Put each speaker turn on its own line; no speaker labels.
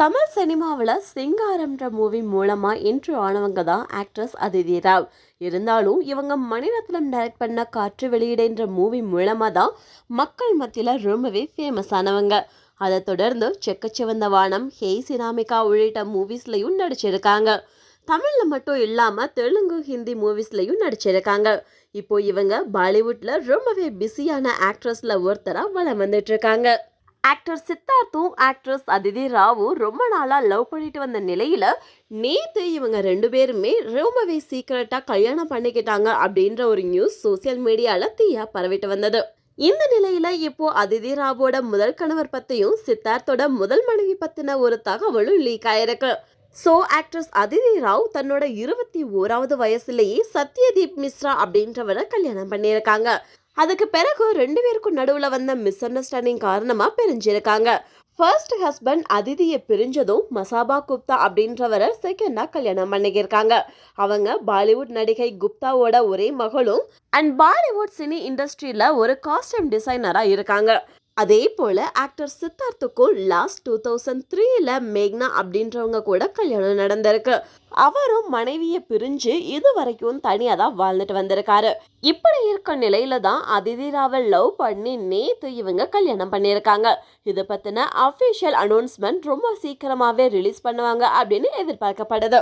தமிழ் சினிமாவில் சிங்காரம்ன்ற மூவி மூலமாக இன்று ஆனவங்க தான் ஆக்ட்ரஸ் அதிதி ராவ். இருந்தாலும் இவங்க மணிரத்னம் டைரக்ட் பண்ண காற்று வெளியிடன்ற மூவி மூலமாக தான் மக்கள் மத்தியில் ரொம்பவே ஃபேமஸ் ஆனவங்க. அதை தொடர்ந்து செக்கச்சிவந்த வானம் ஹெய் சினாமிகா உள்ளிட்ட மூவிஸ்லையும் நடிச்சிருக்காங்க. தமிழில் மட்டும் இல்லாமல் தெலுங்கு ஹிந்தி மூவிஸ்லையும் நடிச்சிருக்காங்க. இப்போ இவங்க பாலிவுட்டில் ரொம்பவே பிஸியான ஆக்ட்ரஸில் ஒருத்தராக வளம் வந்துட்டுருக்காங்க இருக்காங்க. ஆக்டர் சித்தார்த்தும் ஆக்ட்ரஸ் அதிதி ராவும் ரொம்ப நாளாக லவ் பண்ணிட்டு வந்த நிலையில் நேற்று இவங்க ரெண்டு பேருமே ரொம்பவே சீக்கிரட்டாக கல்யாணம் பண்ணிக்கிட்டாங்க அப்படின்ற ஒரு நியூஸ் சோசியல் மீடியாவில் தீயா பரவிட்டு வந்தது. இந்த நிலையில இப்போ அதிதி ராவோட முதல் கணவர் பத்தியும் சித்தார்த்தோட முதல் மனைவி பத்தின ஒரு தகவலும் லீக் ஆயிருக்கு. ஸோ ஆக்ட்ரஸ் அதிதி ராவ் தன்னோட இருபத்தி ஓராவது வயசுலேயே சத்யதீப் மிஸ்ரா அப்படின்றவரை கல்யாணம் பண்ணியிருக்காங்க. அதுக்கு பிறகு ரெண்டு பேருக்கும் நடுவில் வந்த மிஸ் அண்டர்ஸ்டாண்டிங் காரணமாக பிரிஞ்சிருக்காங்க. ஃபர்ஸ்ட் ஹஸ்பண்ட் அதிதியை பிரிஞ்சதும் மசாபா குப்தா அப்படின்றவரை செகண்டாக கல்யாணம் பண்ணிக்கிருக்காங்க. அவங்க பாலிவுட் நடிகை குப்தாவோட ஒரே மகளும் அண்ட் பாலிவுட் சினி இண்டஸ்ட்ரியில் ஒரு காஸ்டியூம் டிசைனராக இருக்காங்க. அதே போல் ஆக்டர் சித்தார்த்துக்கும் லாஸ்ட் டூ தௌசண்ட் த்ரீல மேக்னா அப்படின்றவங்க கூட கல்யாணம் நடந்திருக்கு. அவரும் மனைவியை பிரிஞ்சு இது வரைக்கும் தனியாக தான் வாழ்ந்துட்டு வந்திருக்காரு. இப்படி இருக்க நிலையில தான் அதிதிராவை லவ் பண்ணி நேத்து இவங்க கல்யாணம் பண்ணியிருக்காங்க. இதை பற்றின அஃபிஷியல் அனௌன்ஸ்மெண்ட் ரொம்ப சீக்கிரமாகவே ரிலீஸ் பண்ணுவாங்க அப்படின்னு எதிர்பார்க்கப்படுது.